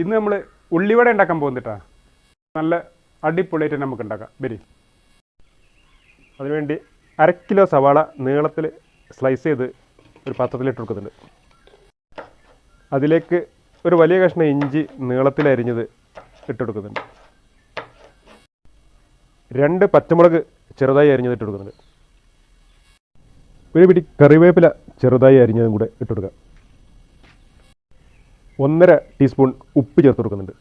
ഇന്ന് നമ്മൾ ഉള്ളിവട ഉണ്ടാക്കാൻ പോകുന്നിട്ടാ. നല്ല അടിപൊളിയായിട്ട് നമുക്ക് ഉണ്ടാക്കാം. വരി അതിനുവേണ്ടി അര കിലോ സവാള നീളത്തിൽ സ്ലൈസ് ചെയ്ത് ഒരു പാത്രത്തിലിട്ട് കൊടുക്കുന്നുണ്ട്. അതിലേക്ക് ഒരു വലിയ കഷ്ണം ഇഞ്ചി നീളത്തിൽ അരിഞ്ഞത് ഇട്ട് കൊടുക്കുന്നുണ്ട്. രണ്ട് പച്ചമുളക് ചെറുതായി അരിഞ്ഞത് ഇട്ട് കൊടുക്കുന്നുണ്ട്. ഒരു പിടി കറിവേപ്പില ചെറുതായി അരിഞ്ഞതും കൂടെ ഇട്ട് കൊടുക്കുക ഒന്നര ടീസ്പൂൺ ഉപ്പ് ചേർത്ത് കൊടുക്കുന്നുണ്ട്.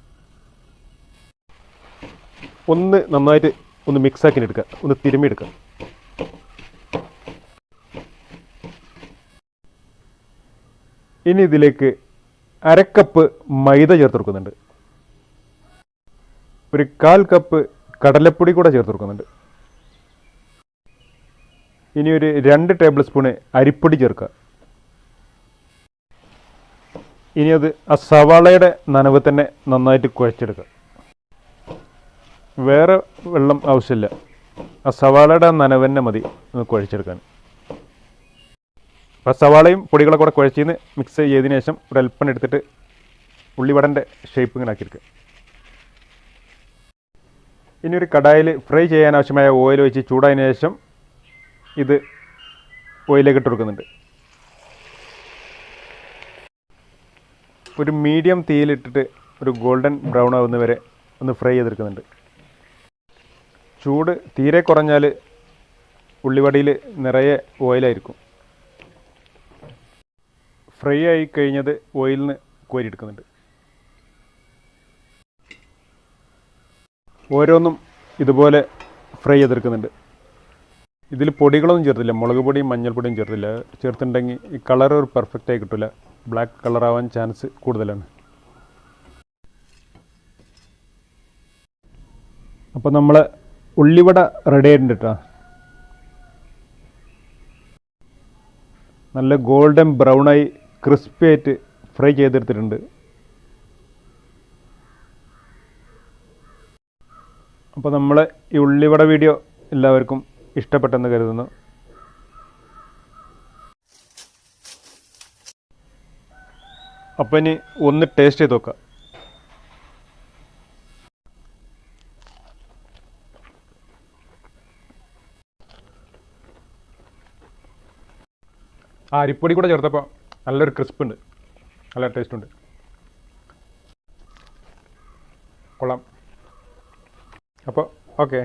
ഒന്ന് നന്നായിട്ട് ഒന്ന് മിക്സ് ആക്കി എടുക്കുക. ഒന്ന് തിരുമ്മിയെടുക്കുക. ഇനി ഇതിലേക്ക് അരക്കപ്പ് മൈദ ചേർത്ത് കൊടുക്കുന്നുണ്ട്. ഒരു കാൽ കപ്പ് കടലപ്പൊടി കൂടെ ചേർത്ത് കൊടുക്കുന്നുണ്ട്. ഇനി ഒരു രണ്ട് ടേബിൾ സ്പൂണ് അരിപ്പൊടി ചേർക്കുക. ഇനി അത് ആ സവാളയുടെ നനവ് തന്നെ നന്നായിട്ട് കുഴച്ചെടുക്കുക. വേറെ വെള്ളം ആവശ്യമില്ല. ആ സവാളയുടെ നനവ് തന്നെ മതി കുഴച്ചെടുക്കാൻ. അപ്പോൾ സവാളയും പൊടികളൊക്കെ കൂടെ കുഴച്ചിന്ന് മിക്സ് ചെയ്തതിന് ശേഷം ഒരു അല്പം എടുത്തിട്ട് ഉള്ളിവടന്റെ ഷേപ്പ് ഇങ്ങനെ ആക്കിയെടുക്കുക. ഇനി ഒരു കടായിൽ ഫ്രൈ ചെയ്യാൻ ആവശ്യമായ ഓയിൽ വെച്ച് ചൂടായതിനു ശേഷം ഇത് ഓയിലേക്ക് ഇട്ട് കൊടുക്കുന്നുണ്ട്. ഒരു മീഡിയം തീയിലിട്ടിട്ട് ഒരു ഗോൾഡൻ ബ്രൗൺ ആവുന്ന വരെ ഒന്ന് ഫ്രൈ ചെയ്തെടുക്കുന്നുണ്ട്. ചൂട് തീരെ കുറഞ്ഞാൽ ഉള്ളിവടിയിൽ നിറയെ ഓയിലായിരിക്കും. ഫ്രൈ ആയി കഴിഞ്ഞത് ഓയിലിൽ നിന്ന് കോരിയെടുക്കുന്നുണ്ട്. ഓരോന്നും ഇതുപോലെ ഫ്രൈ ചെയ്തെടുക്കുന്നുണ്ട്. ഇതിൽ പൊടികളൊന്നും ചേർത്തില്ല. മുളക് പൊടിയും മഞ്ഞൾപ്പൊടിയും ചേർത്തില്ല. ചേർത്തിട്ടുണ്ടെങ്കിൽ ഈ കളർ ഒരു പെർഫെക്റ്റായി കിട്ടില്ല ബ്ലാക്ക് കളറാവാൻ ചാൻസ് കൂടുതലാണ്. അപ്പോൾ നമ്മൾ ഉള്ളിവട റെഡി ആയിട്ടുണ്ട് കേട്ടോ നല്ല ഗോൾഡൻ ബ്രൗണായി ക്രിസ്പി ആയിട്ട് ഫ്രൈ ചെയ്തെടുത്തിട്ടുണ്ട്. അപ്പോൾ നമ്മൾ ഈ ഉള്ളിവട വീഡിയോ എല്ലാവർക്കും ഇഷ്ടപ്പെട്ടെന്ന് കരുതുന്നു. അപ്പോൾ ഇനി ഒന്ന് ടേസ്റ്റ് ചെയ്ത് നോക്കാം. ആ അരിപ്പൊടി കൂടെ ചേർത്തപ്പോൾ നല്ലൊരു ക്രിസ്പ് ഉണ്ട്. നല്ല ടേസ്റ്റ് ഉണ്ട്. കൊള്ളാം. അപ്പോൾ ഓക്കെ